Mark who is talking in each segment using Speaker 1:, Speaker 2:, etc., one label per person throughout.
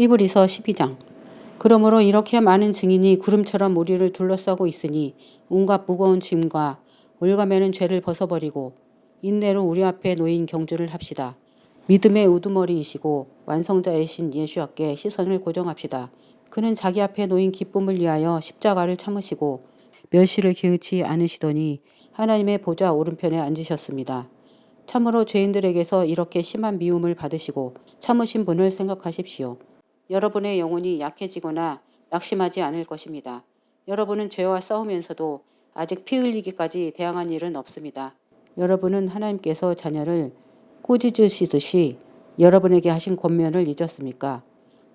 Speaker 1: 히브리서 12장 그러므로 이렇게 많은 증인이 구름처럼 우리를 둘러싸고 있으니 온갖 무거운 짐과 올가매는 죄를 벗어버리고 인내로 우리 앞에 놓인 경주를 합시다. 믿음의 우두머리이시고 완성자이신 예수께 시선을 고정합시다. 그는 자기 앞에 놓인 기쁨을 위하여 십자가를 참으시고 멸시를 기으치 않으시더니 하나님의 보좌 오른편에 앉으셨습니다. 참으로 죄인들에게서 이렇게 심한 미움을 받으시고 참으신 분을 생각하십시오. 여러분의 영혼이 약해지거나 낙심하지 않을 것입니다. 여러분은 죄와 싸우면서도 아직 피 흘리기까지 대항한 일은 없습니다. 여러분은 하나님께서 자녀를 꾸짖으시듯이 여러분에게 하신 권면을 잊었습니까?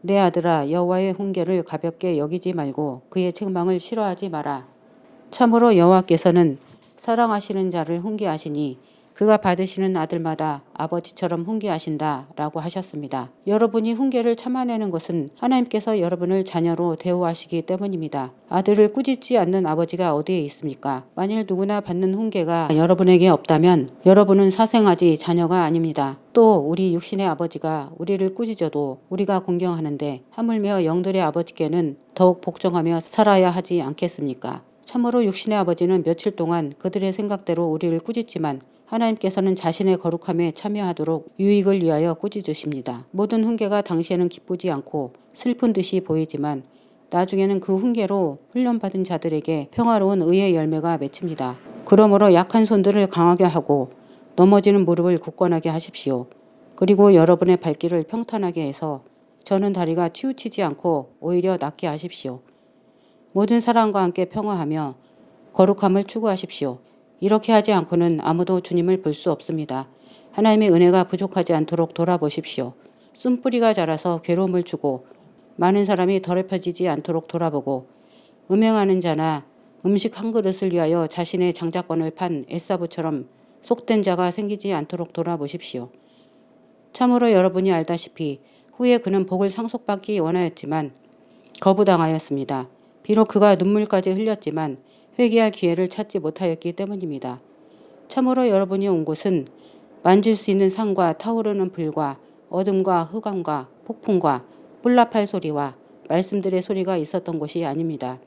Speaker 1: 내 아들아 여호와의 훈계를 가볍게 여기지 말고 그의 책망을 싫어하지 마라. 참으로 여호와께서는 사랑하시는 자를 훈계하시니 그가 받으시는 아들마다 아버지처럼 훈계하신다 라고 하셨습니다. 여러분이 훈계를 참아내는 것은 하나님께서 여러분을 자녀로 대우하시기 때문입니다. 아들을 꾸짖지 않는 아버지가 어디에 있습니까? 만일 누구나 받는 훈계가 여러분에게 없다면 여러분은 사생아지 자녀가 아닙니다. 또 우리 육신의 아버지가 우리를 꾸짖어도 우리가 공경하는데 하물며 영들의 아버지께는 더욱 복종하며 살아야 하지 않겠습니까? 참으로 육신의 아버지는 며칠 동안 그들의 생각대로 우리를 꾸짖지만 하나님께서는 자신의 거룩함에 참여하도록 유익을 위하여 꾸짖으십니다. 모든 훈계가 당시에는 기쁘지 않고 슬픈 듯이 보이지만 나중에는 그 훈계로 훈련받은 자들에게 평화로운 의의 열매가 맺힙니다. 그러므로 약한 손들을 강하게 하고 넘어지는 무릎을 굳건하게 하십시오. 그리고 여러분의 발길을 평탄하게 해서 저는 다리가 치우치지 않고 오히려 낫게 하십시오. 모든 사람과 함께 평화하며 거룩함을 추구하십시오. 이렇게 하지 않고는 아무도 주님을 볼 수 없습니다. 하나님의 은혜가 부족하지 않도록 돌아보십시오. 쓴뿌리가 자라서 괴로움을 주고 많은 사람이 더럽혀지지 않도록 돌아보고 음행하는 자나 음식 한 그릇을 위하여 자신의 장자권을 판 에사부처럼 속된 자가 생기지 않도록 돌아보십시오. 참으로 여러분이 알다시피 후에 그는 복을 상속받기 원하였지만 거부당하였습니다. 비록 그가 눈물까지 흘렸지만 회개할 기회를 찾지 못하였기 때문입니다. 참으로 여러분이 온 곳은 만질 수 있는 산과 타오르는 불과 어둠과 흑암과 폭풍과 뿔나팔 소리와 말씀들의 소리가 있었던 곳이 아닙니다.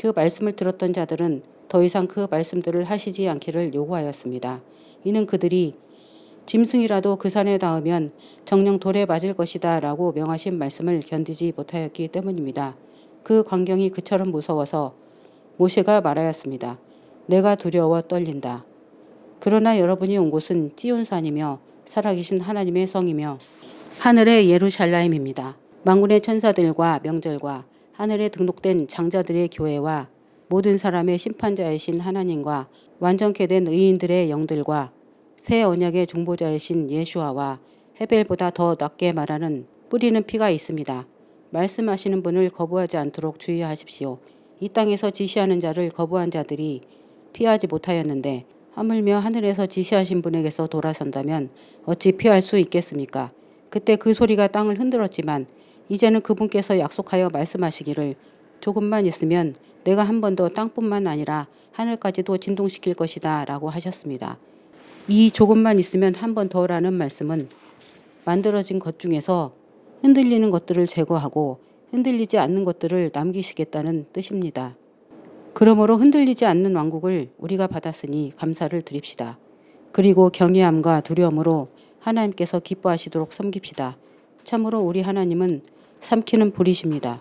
Speaker 1: 그 말씀을 들었던 자들은 더 이상 그 말씀들을 하시지 않기를 요구하였습니다. 이는 그들이 짐승이라도 그 산에 닿으면 정령 돌에 맞을 것이다 라고 명하신 말씀을 견디지 못하였기 때문입니다. 그 광경이 그처럼 무서워서 모세가 말하였습니다. 내가 두려워 떨린다. 그러나 여러분이 온 곳은 찌온산이며 살아계신 하나님의 성이며 하늘의 예루살렘입니다. 만군의 천사들과 명절과 하늘에 등록된 장자들의 교회와 모든 사람의 심판자이신 하나님과 완전케 된 의인들의 영들과 새 언약의 중보자이신 예수아와 헤벨보다 더 낫게 말하는 뿌리는 피가 있습니다. 말씀하시는 분을 거부하지 않도록 주의하십시오. 이 땅에서 지시하는 자를 거부한 자들이 피하지 못하였는데 하물며 하늘에서 지시하신 분에게서 돌아선다면 어찌 피할 수 있겠습니까? 그때 그 소리가 땅을 흔들었지만 이제는 그분께서 약속하여 말씀하시기를 조금만 있으면 내가 한 번 더 땅뿐만 아니라 하늘까지도 진동시킬 것이다 라고 하셨습니다. 이 조금만 있으면 한 번 더라는 말씀은 만들어진 것 중에서 흔들리는 것들을 제거하고 흔들리지 않는 것들을 남기시겠다는 뜻입니다. 그러므로 흔들리지 않는 왕국을 우리가 받았으니 감사를 드립시다. 그리고 경외함과 두려움으로 하나님께서 기뻐하시도록 섬깁시다. 참으로 우리 하나님은 삼키는 불이십니다.